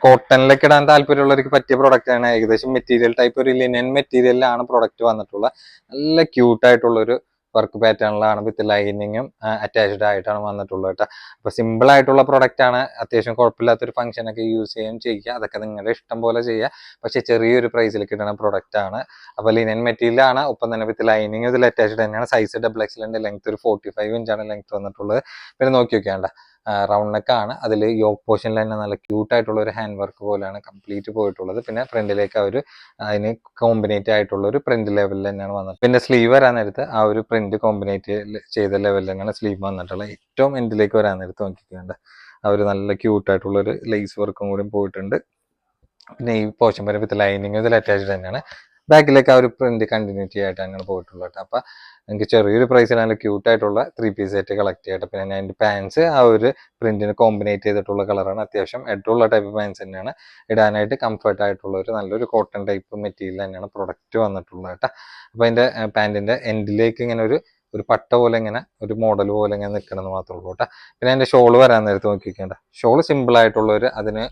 കോട്ടണിലൊക്കെ ഇടാൻ താല്പര്യമുള്ളവർക്ക് പറ്റിയ പ്രൊഡക്റ്റ് ആണ്. ഏകദേശം മെറ്റീരിയൽ ടൈപ്പ് ഒരു ലിനൻ മെറ്റീരിയലിലാണ് പ്രൊഡക്റ്റ് വന്നിട്ടുള്ളത്. നല്ല ക്യൂട്ട് ആയിട്ടുള്ള ഒരു വർക്ക് പാറ്റേണിലാണ് വിത്ത് ലൈനിങ്ങും അറ്റാച്ച്ഡ് ആയിട്ടാണ് വന്നിട്ടുള്ളത് കേട്ടോ. അപ്പൊ സിമ്പിൾ ആയിട്ടുള്ള പ്രൊഡക്റ്റ് ആണ്. അത്യാവശ്യം കുഴപ്പമില്ലാത്തൊരു ഫംഗ്ഷൻ ഒക്കെ യൂസ് ചെയ്യുകയും ചെയ്യുക. അതൊക്കെ നിങ്ങളുടെ ഇഷ്ടം പോലെ ചെയ്യുക. പക്ഷെ ചെറിയൊരു പ്രൈസിൽ കിട്ടുന്ന പ്രൊഡക്റ്റ് ആണ്. അപ്പൊ ലിനൻ മെറ്റീരിയൽ ആണ്. ഒപ്പം തന്നെ വിത്ത് ലൈനിങ് ഇതിൽ അറ്റാച്ച്ഡ് തന്നെയാണ്. സൈസ് ഡബിൾ എക്സലിന്റെ ലെങ്ത് ഒരു ഫോർട്ടി ഫൈവ് ഇഞ്ചാണ് ലെങ്ത് വന്നിട്ടുള്ളത്. പിന്നെ നോക്കി നോക്കിയാണ്ട? റൗണ്ട് നെക്ക് ആണ്. അതിൽ യോക്ക് പോർഷനിൽ തന്നെ നല്ല ക്യൂട്ട് ആയിട്ടുള്ള ഒരു ഹാൻഡ് വർക്ക് പോലെയാണ് കംപ്ലീറ്റ് പോയിട്ടുള്ളത്. പിന്നെ ഫ്രണ്ടിലേക്ക് ആ ഒരു അതിന് കോമ്പിനേറ്റ് ആയിട്ടുള്ള ഒരു പ്രിന്റ് ലെവലിൽ തന്നെയാണ് വന്നത്. പിന്നെ സ്ലീവ് വരാൻ നേരത്ത് ആ ഒരു പ്രിന്റ് കോമ്പിനേറ്റ് ചെയ്ത ലെവലിൽ തന്നെയാണ് സ്ലീവ് വന്നിട്ടുള്ളത്. ഏറ്റവും എൻഡിലേക്ക് വരാൻ നേരത്ത് നോക്കിക്കേണ്ട ആ ഒരു നല്ല ക്യൂട്ട് ആയിട്ടുള്ള ഒരു ലേസ് വർക്കും കൂടി പോയിട്ടുണ്ട്. പിന്നെ ഈ പോർഷൻ വരെ വിത്ത് ലൈനിങ് ഇതിൽ അറ്റാച്ച്ഡ് തന്നെയാണ്. ബാക്കിലേക്ക് ആ ഒരു പ്രിന്റ് കണ്ടിന്യൂറ്റി ആയിട്ട് അങ്ങനെ പോയിട്ടുള്ളത് കേട്ടോ. അപ്പൊ എനിക്ക് ചെറിയൊരു പ്രൈസിൽ നല്ല ക്യൂട്ട് ആയിട്ടുള്ള ത്രീ പീസ് സെറ്റ് കളക്ട് ചെയ്യട്ടെ പിന്നെ എന്റെ പാൻസ് ആ ഒരു പ്രിന്റിന് കോമ്പിനേറ്റ് ചെയ്തിട്ടുള്ള കളറാണ് അത്യാവശ്യം എഡുള്ള ടൈപ്പ് പാൻസ് തന്നെയാണ്. ഇടാനായിട്ട് കംഫർട്ട് ആയിട്ടുള്ള ഒരു നല്ലൊരു കോട്ടൺ ടൈപ്പ് മെറ്റീരിയൽ തന്നെയാണ് പ്രൊഡക്റ്റ് വന്നിട്ടുള്ളത് കേട്ടോ. അപ്പൊ അതിന്റെ പാന്റിന്റെ എൻഡിലേക്ക് ഇങ്ങനെ ഒരു ഒരു പട്ട പോലെ ഇങ്ങനെ ഒരു മോഡൽ പോലെ ഇങ്ങനെ നിൽക്കണമെന്ന് മാത്രമേ ഉള്ളൂ കേട്ടോ. പിന്നെ അതിന്റെ ഷോൾ വരാൻ നേരത്ത് നോക്കിക്കേണ്ട. ഷോൾ സിമ്പിൾ ആയിട്ടുള്ള ഒരു അതിന്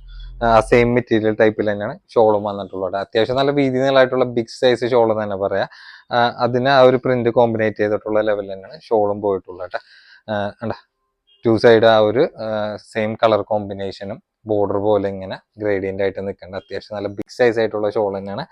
സെയിം മെറ്റീരിയൽ ടൈപ്പിൽ തന്നെയാണ് ഷോളും വന്നിട്ടുള്ളത് അത്യാവശ്യം നല്ല വീതി നീളമായിട്ടുള്ള ബിഗ് സൈസ് ഷോൾ തന്നെ പറയാം. അതിന് ആ ഒരു പ്രിന്റ് കോമ്പിനേറ്റ് ചെയ്തിട്ടുള്ള ലെവലിൽ തന്നെയാണ് ഷോളും പോയിട്ടുള്ളത് കേട്ടോ. ടു സൈഡ് ആ ഒരു സെയിം കളർ കോമ്പിനേഷനും ബോർഡർ പോലെ ഇങ്ങനെ ഗ്രേഡിയന്റ് ആയിട്ട് നിൽക്കേണ്ട അത്യാവശ്യം നല്ല ബിഗ് സൈസ് ആയിട്ടുള്ള ഷോൾ തന്നെയാണ്.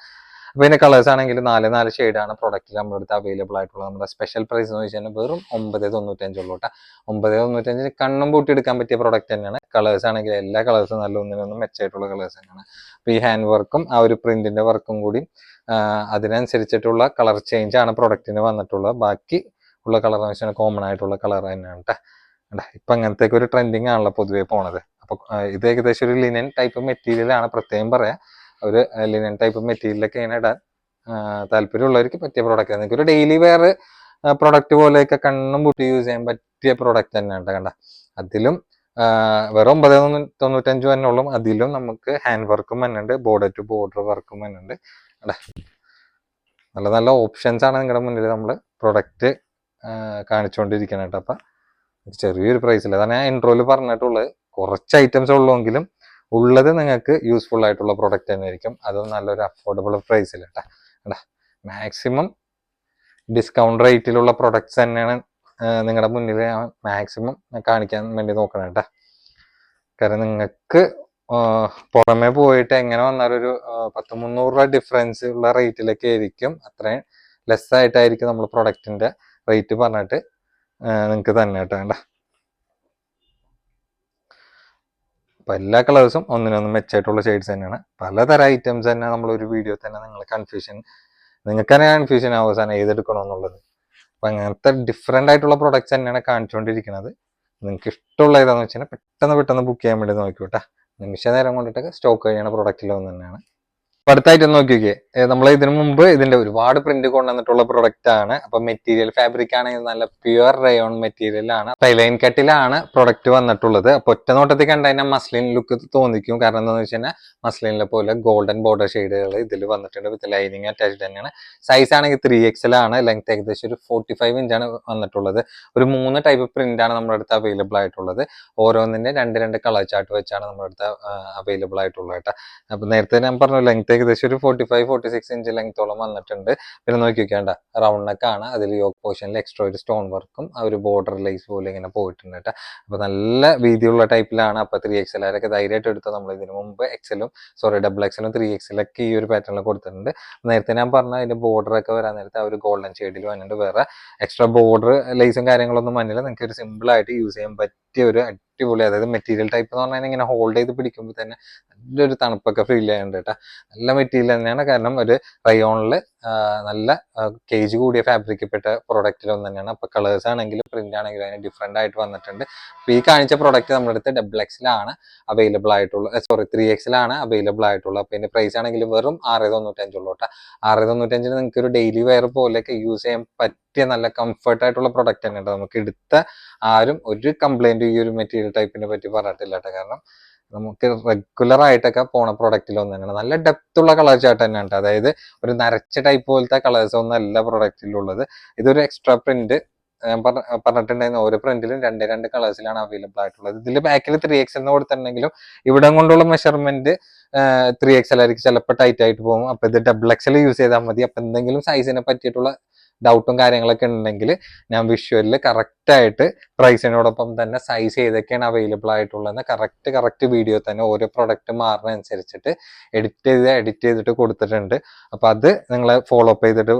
ഇതിന്റെ കളേഴ്സ് ആണെങ്കിൽ നാല് നാല് ഷെയ്ഡാണ് പ്രൊഡക്റ്റിൽ നമ്മുടെ അടുത്ത് അവൈലബിൾ ആയിട്ടുള്ളത്. നമ്മുടെ സ്പെഷ്യൽ പ്രൈസ് എന്ന് വെച്ചാൽ വെറും ഒമ്പത് തൊണ്ണൂറ്റഞ്ചുള്ളൂ കേട്ടോ. ഒമ്പത് തൊണ്ണൂറ്റഞ്ചിന് കണ്ണും പൂട്ടി എടുക്കാൻ പറ്റിയ പ്രൊഡക്റ്റ് തന്നെയാണ്. കളേഴ്സ് ആണെങ്കിൽ എല്ലാ കളേഴ്സും നല്ല ഒന്നിനൊന്നും മെച്ചമായിട്ടുള്ള കളേഴ്സ് തന്നെയാണ്. അപ്പൊ ഈ ഹാൻഡ് വർക്കും ആ ഒരു പ്രിന്റിന്റെ വർക്കും കൂടി അതിനനുസരിച്ചിട്ടുള്ള കളർ ചേഞ്ച് ആണ് പ്രൊഡക്റ്റിന് വന്നിട്ടുള്ളത്. ബാക്കി ഉള്ള കളർ എന്ന് വെച്ചാൽ കോമൺ ആയിട്ടുള്ള കളർ തന്നെയാണ് കേട്ടോ. ഇപ്പൊ അങ്ങനത്തെ ഒരു ട്രെൻഡിങ് ആണല്ലോ പൊതുവേ പോണത്. അപ്പൊ ആ, ഇത് ഏകദേശം ഒരു ലിനൻ ടൈപ്പ് മെറ്റീരിയൽ ആണ് പ്രത്യേകം പറയാം. ഒരു ലിനൻ ടൈപ്പ് മെറ്റീരിയലൊക്കെ ഇങ്ങനെ ഇടാൻ താല്പര്യമുള്ളവർക്ക് പറ്റിയ പ്രോഡക്റ്റ് നിങ്ങൾക്ക് ഒരു ഡെയിലി വെയർ പ്രൊഡക്റ്റ് പോലെയൊക്കെ കണ്ണും പൂട്ടി യൂസ് ചെയ്യാൻ പറ്റിയ പ്രോഡക്റ്റ് തന്നെയാണ് കണ്ട. അതിലും വെറും ഒമ്പത് തൊണ്ണൂ- തൊണ്ണൂറ്റഞ്ച് തന്നെ ഉള്ളൂ. അതിലും നമുക്ക് ഹാൻഡ് വർക്കും വന്നുണ്ട് ബോർഡർ ടു ബോർഡർ വർക്കും വന്നുണ്ട് അല്ലേ നല്ല നല്ല ഓപ്ഷൻസ് ആണ് നിങ്ങളുടെ മുന്നിൽ നമ്മൾ പ്രൊഡക്റ്റ് കാണിച്ചുകൊണ്ടിരിക്കുന്നത് കേട്ടോ അപ്പം ചെറിയൊരു പ്രൈസിൽ അതാണ് ഞാൻ ഇൻട്രോയിൽ പറഞ്ഞിട്ടുള്ളത്. കുറച്ച് ഐറ്റംസ് ഉള്ളൂവെങ്കിലും ഉള്ളത് നിങ്ങൾക്ക് യൂസ്ഫുൾ ആയിട്ടുള്ള പ്രൊഡക്റ്റ് തന്നെ ആയിരിക്കും അതും നല്ലൊരു അഫോർഡബിൾ പ്രൈസിൽ കേട്ടാ മാക്സിമം ഡിസ്കൗണ്ട് റേറ്റിലുള്ള പ്രൊഡക്ട്സ് തന്നെയാണ് നിങ്ങളുടെ മുന്നിൽ മാക്സിമം കാണിക്കാൻ വേണ്ടി നോക്കണം കേട്ടാ കാരണം നിങ്ങൾക്ക് പുറമെ പോയിട്ട് എങ്ങനെ വന്നാലും ഒരു പത്ത് മുന്നൂറ് രൂപ ഡിഫറൻസ് ഉള്ള റേറ്റിലൊക്കെ ആയിരിക്കും. അത്രയും ലെസ് ആയിട്ടായിരിക്കും നമ്മൾ പ്രൊഡക്റ്റിന്റെ റേറ്റ് പറഞ്ഞിട്ട് നിങ്ങൾക്ക് തന്നെ കേട്ടോ വേണ്ട അപ്പൊ എല്ലാ കളേഴ്സും ഒന്നിനൊന്നും മെച്ചായിട്ടുള്ള ഷെയ്ഡ്സ് തന്നെയാണ്. പലതരം ഐറ്റംസ് തന്നെ നമ്മൾ ഒരു വീഡിയോ തന്നെ നിങ്ങൾ കൺഫ്യൂഷൻ നിങ്ങൾക്ക് തന്നെ കൺഫ്യൂഷൻ അവസാനം ഏതെടുക്കണം എന്നുള്ളത് അപ്പം അങ്ങനത്തെ ഡിഫറെന്റ് ആയിട്ടുള്ള പ്രൊഡക്ട്സ് തന്നെയാണ് കാണിച്ചുകൊണ്ടിരിക്കുന്നത്. നിങ്ങൾക്ക് ഇഷ്ടമുള്ള ഏതാണെന്ന് വെച്ചാൽ പെട്ടെന്ന് പെട്ടെന്ന് ബുക്ക് ചെയ്യാൻ വേണ്ടി നോക്കിക്കോട്ടെ. നിമിഷ നേരം കൊണ്ടിട്ടൊക്കെ സ്റ്റോക്ക് കഴിയണ പ്രൊഡക്റ്റിൽ ഒന്ന് തന്നെയാണ് അടുത്തായിട്ട് നോക്കി നോക്കിയേ നമ്മൾ ഇതിനു മുമ്പ് ഇതിന്റെ ഒരുപാട് പ്രിന്റ് കൊണ്ടുവന്നിട്ടുള്ള പ്രൊഡക്റ്റ് ആണ്. അപ്പൊ മെറ്റീരിയൽ ഫാബ്രിക് ആണെങ്കിൽ നല്ല പ്യുവർ റയോൺ മെറ്റീരിയൽ ആണ്. ലൈൻ കട്ടിലാണ് പ്രൊഡക്റ്റ് വന്നിട്ടുള്ളത്. അപ്പൊ ഒറ്റ നോട്ടത്തിൽ കണ്ടു മസ്ലിൻ ലുക്ക് തോന്നിക്കും. കാരണം എന്താണെന്ന് വെച്ച് കഴിഞ്ഞാൽ മസ്ലിനിലെ പോലെ ഗോൾഡൻ ബോർഡർ ഷെയ്ഡുകൾ ഇതിൽ വന്നിട്ടുണ്ട്. വിത്ത് ലൈനിങ് അറ്റാച്ച്ഡ് തന്നെയാണ്. സൈസ് ആണെങ്കിൽ ത്രീ എക്സൽ ആണ്. ലെങ്ത് ഏകദേശം ഒരു ഫോർട്ടി ഫൈവ് ഇഞ്ചാണ് വന്നിട്ടുള്ളത്. ഒരു മൂന്ന് ടൈപ്പ് പ്രിന്റ് ആണ് നമ്മുടെ അടുത്ത് അവൈലബിൾ ആയിട്ടുള്ളത്. ഓരോന്നിന്റെ രണ്ട് രണ്ട് കളർ ചാർട്ട് വെച്ചാണ് നമ്മുടെ അടുത്ത് അവൈലബിൾ ആയിട്ടുള്ളത് കേട്ടോ. അപ്പൊ നേരത്തെ ഞാൻ പറഞ്ഞു ലെങ്ത് ഏകദേശം ഒരു forty five forty six inch ലെങ്ത്തോളം വന്നിട്ടുണ്ട്. പിന്നെ നോക്കി വെക്കേണ്ട റൗണ്ട് നെക്ക് ആണ്. അതിൽ യോക്ക് പോർഷനിൽ എക്സ്ട്രാ ഒരു സ്റ്റോൺ വർക്കും ആ ഒരു ബോർഡർ ലൈസ് പോലെ ഇങ്ങനെ പോയിട്ടുണ്ട് കേട്ടോ. അപ്പൊ നല്ല വീതിയുള്ള ടൈപ്പിലാണ് അപ്പൊ ത്രീ എക്സ് ആരൊക്കെ ധൈര്യമായിട്ട് എടുത്തത് നമ്മൾ ഇതിനു മുമ്പ് എക്സലും സോറി ഡബിൾ എക്സലും ത്രീ എക്സലൊക്കെ ഈ ഒരു പാറ്റേണിൽ കൊടുത്തിട്ടുണ്ട്. നേരത്തെ ഞാൻ പറഞ്ഞ അതിന്റെ ബോർഡർ ഒക്കെ വരാൻ നേരത്തെ ആ ഒരു ഗോൾഡൻ ഷെയ്ഡിൽ വന്നിട്ടുണ്ട്. വേറെ എക്സ്ട്രാ ബോർഡർ ലൈസും കാര്യങ്ങളൊന്നും വന്നില്ല. നിങ്ങൾക്ക് ഒരു സിമ്പിൾ ആയിട്ട് യൂസ് ചെയ്യാൻ പറ്റിയ ഒരു അടിപൊളി അതായത് മെറ്റീരിയൽ ടൈപ്പ് എന്ന് പറഞ്ഞാൽ ഇങ്ങനെ ഹോൾഡ് ചെയ്ത് പിടിക്കുമ്പോൾ തന്നെ നല്ലൊരു തണുപ്പൊക്കെ ഫീൽ ചെയ്യുന്നുണ്ട് കേട്ടോ. നല്ല മെറ്റീരിയൽ തന്നെയാണ്. കാരണം ഒരു റയോണിൽ നല്ല കേജ് കൂടിയ ഫാബ്രിക്കപ്പെട്ട പ്രൊഡക്റ്റിൽ ഒന്ന് തന്നെയാണ്. അപ്പൊ കളേഴ്സ് ആണെങ്കിലും പ്രിന്റ് ആണെങ്കിലും അതിന് ഡിഫറെന്റ് ആയിട്ട് വന്നിട്ടുണ്ട്. അപ്പൊ ഈ കാണിച്ച പ്രൊഡക്റ്റ് നമ്മുടെ അടുത്ത് ഡബിൾ എക്സിലാണ് അവൈലബിൾ ആയിട്ടുള്ള സോറി ത്രീ എക്സിലാണ് അവൈലബിൾ ആയിട്ടുള്ളത് അപ്പൊ ഇതിന്റെ പ്രൈസ് ആണെങ്കിലും വെറും ആറ് തൊണ്ണൂറ്റഞ്ചുള്ളൂ കേട്ടോ. ആറ് തൊണ്ണൂറ്റഞ്ചിന് നിങ്ങൾക്ക് ഒരു ഡെയിലി വെയർ പോലെയൊക്കെ യൂസ് ചെയ്യാൻ പറ്റിയ നല്ല കംഫർട്ട് ആയിട്ടുള്ള പ്രൊഡക്റ്റ് തന്നെ ഉണ്ട് നമുക്ക് എടുത്ത ആരും ഒരു കംപ്ലൈന്റ് ഈ ഒരു മെറ്റീരിയൽ ടൈപ്പിനെ പറ്റി പറഞ്ഞിട്ടില്ല കേട്ടോ. കാരണം നമുക്ക് റെഗുലർ ആയിട്ടൊക്കെ പോണ പ്രൊഡക്റ്റിൽ ഒന്ന് തന്നെയാണ് നല്ല ഡെപ്ത് ഉള്ള കളർ ചാർട്ട് തന്നെയാണ്. അതായത് ഒരു നരച്ച ടൈപ്പ് പോലത്തെ കളേഴ്സ് ഒന്നും അല്ല പ്രൊഡക്റ്റിലുള്ളത് ഇതൊരു എക്സ്ട്രാ പ്രിന്റ് ഞാൻ പറഞ്ഞ- പറഞ്ഞിട്ടുണ്ടായിരുന്ന. ഓരോ പ്രിന്റിലും രണ്ട് രണ്ട് കളേഴ്സിലാണ് അവൈലബിൾ ആയിട്ടുള്ളത്. ഇതിൽ ബാക്കിൽ ത്രീ എക്സ് എന്ന് കൊടുത്തിട്ടുണ്ടെങ്കിലും ഇവിടെ കൊണ്ടുള്ള മെഷർമെന്റ് ത്രീ എക്സ് ആയിരിക്കും. ചിലപ്പോൾ ടൈറ്റ് ആയിട്ട് പോകും. അപ്പൊ ഇത് ഡബിൾ എക്സൽ യൂസ് ചെയ്താൽ മതി. അപ്പൊ എന്തെങ്കിലും സൈസിനെ പറ്റിയിട്ടുള്ള ഡൗട്ടും കാര്യങ്ങളൊക്കെ ഉണ്ടെങ്കിൽ ഞാൻ വിഷ്വലിൽ കറക്റ്റ് ആയിട്ട് പ്രൈസിനോടൊപ്പം തന്നെ സൈസ് ഏതൊക്കെയാണ് അവൈലബിൾ ആയിട്ടുള്ളത് കറക്റ്റ് കറക്റ്റ് വീഡിയോ തന്നെ ഓരോ പ്രൊഡക്റ്റ് മാറുന്ന അനുസരിച്ചിട്ട് എഡിറ്റ് ചെയ്ത് എഡിറ്റ് ചെയ്തിട്ട് കൊടുത്തിട്ടുണ്ട്. അപ്പോൾ അത് നിങ്ങൾ ഫോളോ അപ്പ് ചെയ്തിട്ട്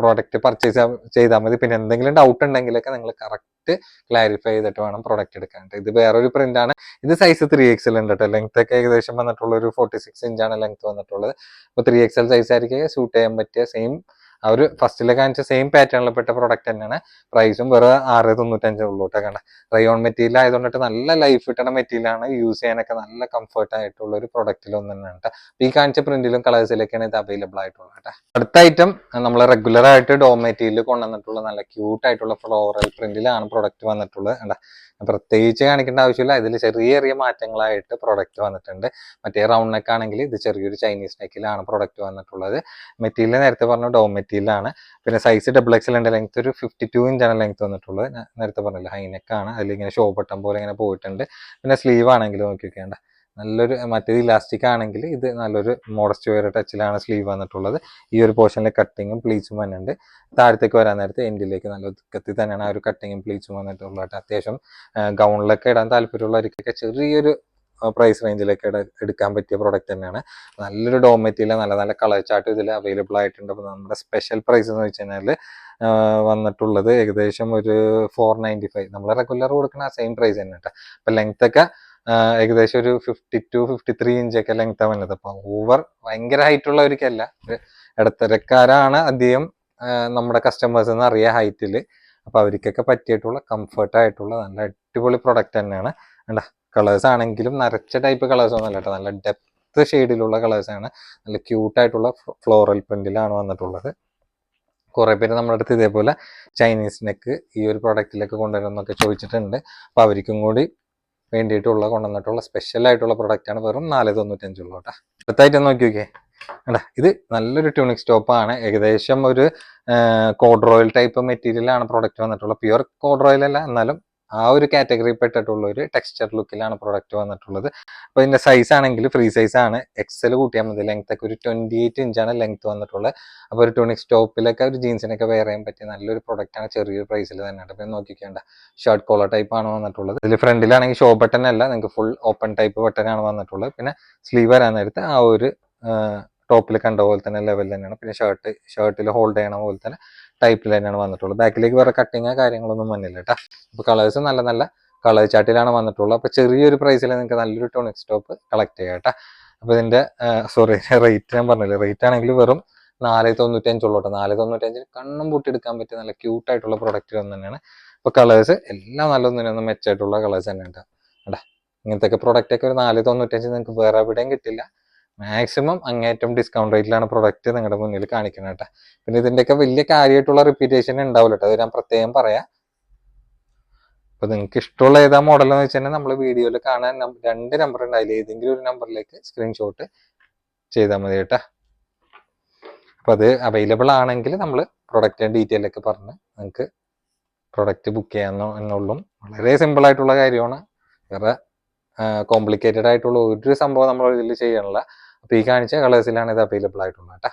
പ്രോഡക്റ്റ് പർച്ചേസ് ചെയ്താൽ മതി. പിന്നെ എന്തെങ്കിലും ഡൗട്ട് ഉണ്ടെങ്കിലൊക്കെ നിങ്ങൾ കറക്റ്റ് ക്ലാരിഫൈ ചെയ്തിട്ട് വേണം പ്രോഡക്റ്റ് എടുക്കാൻ ഇത് വേറൊരു പ്രിന്റ് ആണ്. ഇത് സൈസ് ത്രീ എക്സൽ ഉണ്ട് കേട്ടോ ലെങ്ത് ഒക്കെ ഏകദേശം വന്നിട്ടുള്ള ഒരു ഫോർട്ടി സിക്സ് ഇഞ്ചാണ് ലെങ്ത് വന്നിട്ടുള്ളത് അപ്പോൾ ത്രീ എക്സൽ സൈസ് ആയിരിക്കും. സൂട്ട് ചെയ്യാൻ പറ്റിയ സെയിം ആ ഒരു ഫസ്റ്റിൽ കാണിച്ച സെയിം പാറ്റേണിൽ പെട്ട പ്രോഡക്റ്റ് തന്നെയാണ്. പ്രൈസും വെറും ആറ് തൊണ്ണൂറ്റഞ്ചേ ഉള്ളൂ റയോൺ മെറ്റീരിയൽ ആയതുകൊണ്ടിട്ട് നല്ല ലൈഫ് കിട്ടുന്ന മെറ്റീരിയലാണ് യൂസ് ചെയ്യാനൊക്കെ നല്ല കംഫർട്ട് ആയിട്ടുള്ള ഒരു പ്രൊഡക്റ്റിൽ ഒന്ന് തന്നെയാണ് കേട്ടോ. ഈ കാണിച്ച പ്രിന്റിലും കളേഴ്സിലൊക്കെയാണ് ഇത് അവൈലബിൾ ആയിട്ടുള്ളത് കേട്ടോ. അടുത്ത ഐറ്റം നമ്മൾ റെഗുലർ ആയിട്ട് ഡോ മെറ്റീരിയൽ കൊണ്ടുവന്നിട്ടുള്ള നല്ല ക്യൂട്ട് ആയിട്ടുള്ള ഫ്ലോറൽ പ്രിന്റിലാണ് പ്രൊഡക്റ്റ് വന്നിട്ടുള്ളത് കേട്ടോ പ്രത്യേകിച്ച് കാണിക്കേണ്ട ആവശ്യമില്ല. ഇതിൽ ചെറിയ ചെറിയ മാറ്റങ്ങളായിട്ട് പ്രൊഡക്റ്റ് വന്നിട്ടുണ്ട്. മറ്റേ റൗണ്ട് നെക്ക് ആണെങ്കിൽ ഇത് ചെറിയൊരു ചൈനീസ് നെക്കിലാണ് പ്രൊഡക്റ്റ് വന്നിട്ടുള്ളത്. മെറ്റീരിയൽ നേരത്തെ പറഞ്ഞ ഡോ ആണ് പിന്നെ സൈസ് ഡബിൾ എക്സൽ ഉണ്ട് ലെങ്ത് ഒരു ഫിഫ്റ്റി ടു ഇഞ്ചാണ് ലെങ്ത് വന്നിട്ടുള്ളത്. ഞാൻ നേരത്തെ പറഞ്ഞില്ല ഹൈനെക്കാണ് ഇങ്ങനെ ഷോ ബട്ടൺ പോലെ ഇങ്ങനെ പോയിട്ടുണ്ട്. പിന്നെ സ്ലീവ് ആണെങ്കിൽ നോക്കി വെക്കേണ്ട നല്ലൊരു മറ്റേത് ഇലാസ്റ്റിക് ആണെങ്കിൽ ഇത് നല്ലൊരു മോഡസ്റ്റ് വെയർ ടച്ചിലാണ് സ്ലീവ് വന്നിട്ടുള്ളത്. ഈ ഒരു പോർഷനിൽ കട്ടിങ്ങും പ്ലീച്ചും വന്നിട്ടുണ്ട്. താഴത്തേക്ക് വരാൻ നേരത്തെ എൻഡിലേക്ക് നല്ല ഒതുക്കത്തിൽ തന്നെയാണ് ആ ഒരു കട്ടിങ്ങും പ്ലീച്ചും വന്നിട്ടുള്ളത്. അത്യാവശ്യം ഗൗണിലൊക്കെ ഇടാൻ താല്പര്യമുള്ളവർക്കൊക്കെ ചെറിയൊരു പ്രൈസ് റേഞ്ചിലൊക്കെ എടുക്കാൻ പറ്റിയ പ്രോഡക്റ്റ് തന്നെയാണ്. നല്ലൊരു ഡോ മെറ്റീരിയൽ നല്ല നല്ല കളർ ചാർട്ട് ഇതിൽ അവൈലബിൾ ആയിട്ടുണ്ട്. അപ്പോൾ നമ്മുടെ സ്പെഷ്യൽ പ്രൈസ് എന്ന് വെച്ച് കഴിഞ്ഞാൽ വന്നിട്ടുള്ളത് ഏകദേശം ഒരു ഫോർ നയന്റി ഫൈവ് നമ്മൾ റെഗുലർ കൊടുക്കുന്ന ആ സെയിം പ്രൈസ് തന്നെ കേട്ടോ അപ്പം ലെങ്ത് ഒക്കെ ഏകദേശം ഒരു ഫിഫ്റ്റി ടു ഫിഫ്റ്റി ത്രീ ഇഞ്ചൊക്കെ ലെങ്ത് വന്നത് അപ്പം ഓവർ ഭയങ്കര ഹൈറ്റ് ഉള്ളവർക്കല്ല ഇടത്തരക്കാരാണ് അധികം നമ്മുടെ കസ്റ്റമേഴ്സ് എന്ന് അറിയാം ഹൈറ്റിൽ അപ്പൊ അവർക്കൊക്കെ പറ്റിയിട്ടുള്ള കംഫർട്ടായിട്ടുള്ള നല്ല അടിപൊളി പ്രൊഡക്റ്റ് തന്നെയാണ്. കണ്ട? കളേഴ്സ് ആണെങ്കിലും നരച്ച ടൈപ്പ് കളേഴ്സ് ഒന്നും അല്ല കേട്ടോ. നല്ല ഡെപ്ത് ഷെയ്ഡിലുള്ള ആണ്. നല്ല ക്യൂട്ടായിട്ടുള്ള ഫ്ലോറൽ പ്രിന്റിലാണ് വന്നിട്ടുള്ളത്. കുറെ പേര് നമ്മുടെ അടുത്ത് ഇതേപോലെ ചൈനീസ് നെക്ക് ഈ ഒരു പ്രൊഡക്റ്റിലേക്ക് കൊണ്ടുവരുമെന്നൊക്കെ ചോദിച്ചിട്ടുണ്ട്. അപ്പൊ അവർക്കും കൂടി വേണ്ടിയിട്ടുള്ള കൊണ്ടുവന്നിട്ടുള്ള സ്പെഷ്യൽ ആയിട്ടുള്ള പ്രൊഡക്റ്റ് ആണ് വെറും നാല് തൊണ്ണൂറ്റഞ്ചുള്ളൂ കേട്ടോ. അടുത്തായിട്ട് നോക്കി നോക്കിയേ. എടാ ഇത് നല്ലൊരു ട്യൂണിക് സ്റ്റോപ്പ് ആണ്. ഏകദേശം ഒരു കോഡ്രോയിൽ ടൈപ്പ് മെറ്റീരിയൽ ആണ് പ്രൊഡക്റ്റ് വന്നിട്ടുള്ളത്. പ്യുവർ കോഡ്രോയിൽ അല്ല എന്നാലും ആ ഒരു കാറ്റഗറി പെട്ടിട്ടുള്ള ഒരു ടെക്സ്ചർ ലുക്കിലാണ് പ്രോഡക്റ്റ് വന്നിട്ടുള്ളത്. അപ്പൊ ഇതിന്റെ സൈസ് ആണെങ്കിൽ ഫ്രീ സൈസ് ആണ്. എക്സൽ കൂട്ടിയാൽ മതി. ലെങ്ത് ഒക്കെ ഒരു ട്വന്റി എയ്റ്റ് ഇഞ്ചാണ് ലെങ്ത് വന്നിട്ടുള്ളത്. അപ്പൊ ഒരു ടൂണിക് സ്റ്റോപ്പിലൊക്കെ ഒരു ജീൻസിനൊക്കെ വെയർ ചെയ്യാൻ പറ്റിയ നല്ലൊരു പ്രൊഡക്റ്റ് ആണ് ചെറിയൊരു പ്രൈസിൽ തന്നെ അപ്പൊ നോക്കിക്കേണ്ട. ഷർട്ട് കോളർ ടൈപ്പ് ആണ് വന്നിട്ടുള്ളത്. ഇതിൽ ഫ്രണ്ടിലാണെങ്കിൽ ഷോ ബട്ടൺ അല്ല. നിങ്ങൾക്ക് ഫുൾ ഓപ്പൺ ടൈപ്പ് ബട്ടൺ ആണ് വന്നിട്ടുള്ളത്. പിന്നെ സ്ലീവ് വരാൻ നേരത്ത് ആ ഒരു ടോപ്പിൽ കണ്ട പോലെ തന്നെ ലെവൽ തന്നെയാണ്. പിന്നെ ഷർട്ട് ഷർട്ടിൽ ഹോൾഡ് ചെയ്യണ പോലെ തന്നെ ടൈപ്പിൽ തന്നെയാണ് വന്നിട്ടുള്ളത്. ബാക്കിലേക്ക് വേറെ കട്ടിങ് കാര്യങ്ങളൊന്നും വന്നില്ല കേട്ടോ. അപ്പോൾ കളേഴ്സ് നല്ല നല്ല കളർ ചാട്ടിലാണ് വന്നിട്ടുള്ളത്. അപ്പോൾ ചെറിയൊരു പ്രൈസിൽ നിങ്ങൾക്ക് നല്ലൊരു ടോണിക് സ്റ്റോപ്പ് കളക്ട് ചെയ്യാം കേട്ടോ. അപ്പോൾ ഇതിന്റെ സോറി റേറ്റ് ഞാൻ പറഞ്ഞില്ല? റേറ്റ് ആണെങ്കിൽ വെറും നാല് തൊണ്ണൂറ്റഞ്ചുള്ളൂ കേട്ടോ. നാല് തൊണ്ണൂറ്റഞ്ചിന് കണ്ണും പൂട്ടിയെടുക്കാൻ പറ്റിയ നല്ല ക്യൂട്ട് ആയിട്ടുള്ള പ്രൊഡക്റ്റ് ഒന്ന് തന്നെയാണ്. അപ്പോൾ കളേഴ്സ് എല്ലാം നല്ലൊന്നിനൊന്നും മെച്ചായിട്ടുള്ള കളേഴ്സ് തന്നെ കേട്ടോ. കേട്ടാ ഇങ്ങനത്തെ പ്രൊഡക്റ്റ് ഒക്കെ ഒരു നാല് തൊണ്ണൂറ്റഞ്ച് നിങ്ങൾക്ക് വേറെ എവിടെയും കിട്ടില്ല. മാക്സിമം അങ്ങേറ്റം ഡിസ്കൗണ്ട് റേറ്റിലാണ് പ്രൊഡക്റ്റ് നിങ്ങളുടെ മുന്നിൽ കാണിക്കുന്നത് കേട്ടോ. പിന്നെ ഇതിന്റെയൊക്കെ വലിയ കാര്യമായിട്ടുള്ള റിപ്പീറ്റേഷൻ ഉണ്ടാവില്ല കേട്ടോ. അത് ഞാൻ പ്രത്യേകം പറയാം. അപ്പൊ നിങ്ങൾക്ക് ഇഷ്ടമുള്ള ഏതാ മോഡൽ എന്ന് വെച്ചാൽ നമ്മൾ വീഡിയോയിൽ കാണാൻ രണ്ട് നമ്പർ ഉണ്ട് ഏതെങ്കിലും ഒരു നമ്പറിലേക്ക് സ്ക്രീൻഷോട്ട് ചെയ്താൽ മതി കേട്ടോ. അപ്പൊ അത് അവൈലബിൾ ആണെങ്കിൽ നമ്മൾ പ്രൊഡക്റ്റിന്റെ ഡീറ്റെയിൽ ഒക്കെ പറഞ്ഞ് നിങ്ങൾക്ക് പ്രൊഡക്റ്റ് ബുക്ക് ചെയ്യാമെന്നോ എന്നുള്ളൂ. വളരെ സിമ്പിൾ ആയിട്ടുള്ള കാര്യമാണ്. വേറെ കോംപ്ലിക്കേറ്റഡ് ആയിട്ടുള്ള ഒരു സംഭവം നമ്മൾ ഇതിൽ ചെയ്യണില്ല അപ്പൊ ഈ കാണിച്ച കളേഴ്സിലാണ് ഇത് അവൈലബിൾ ആയിട്ടുള്ളത് കേട്ടോ.